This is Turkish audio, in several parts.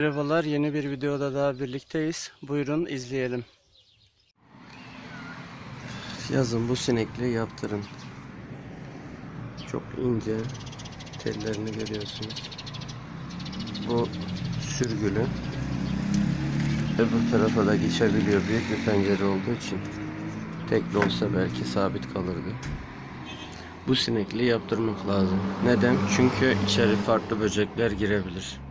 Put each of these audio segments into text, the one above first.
Merhabalar, yeni bir videoda daha birlikteyiz. Buyurun izleyelim. Yazın bu sinekliği yaptırın. Çok ince tellerini görüyorsunuz. Bu sürgülü. Öbür tarafa da geçebiliyor. Büyük bir pencere olduğu için. Tekli olsa belki sabit kalırdı. Bu sinekliği yaptırmak lazım. Neden? Çünkü içeri farklı böcekler girebilir.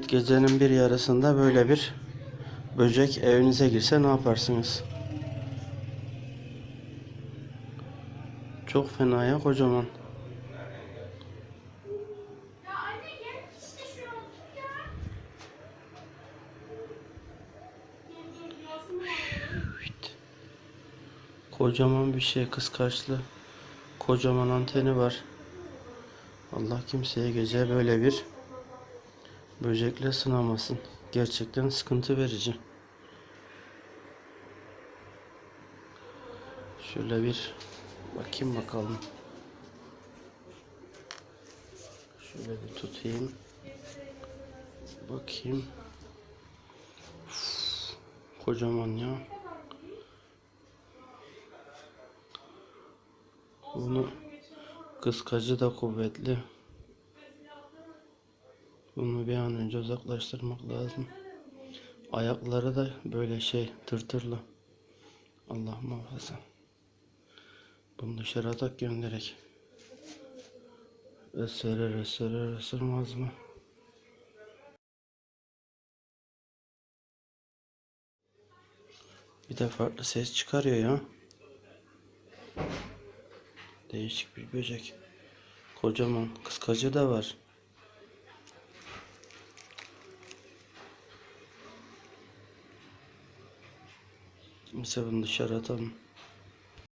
Gecenin bir yarısında böyle bir böcek evinize girse ne yaparsınız? Çok fena ya kocaman. Kocaman bir şey kıskaçlı. Kocaman anteni var. Allah kimseye gece böyle bir böcekle sınamasın. Gerçekten sıkıntı verici. Şöyle bir bakayım bakalım. Şöyle bir tutayım. Bakayım. Uf, kocaman ya. Bunu kıskacı da kuvvetli. Bunu bir an önce uzaklaştırmak lazım. Ayakları da böyle şey tırtırlı. Allah muhafaza. Bunu dışarı atak gönderek. Isırır ısırır ısırmaz mı? Bir de farklı ses çıkarıyor ya. Değişik bir böcek. Kocaman kıskacı da var. Mesela bunu dışarı atalım.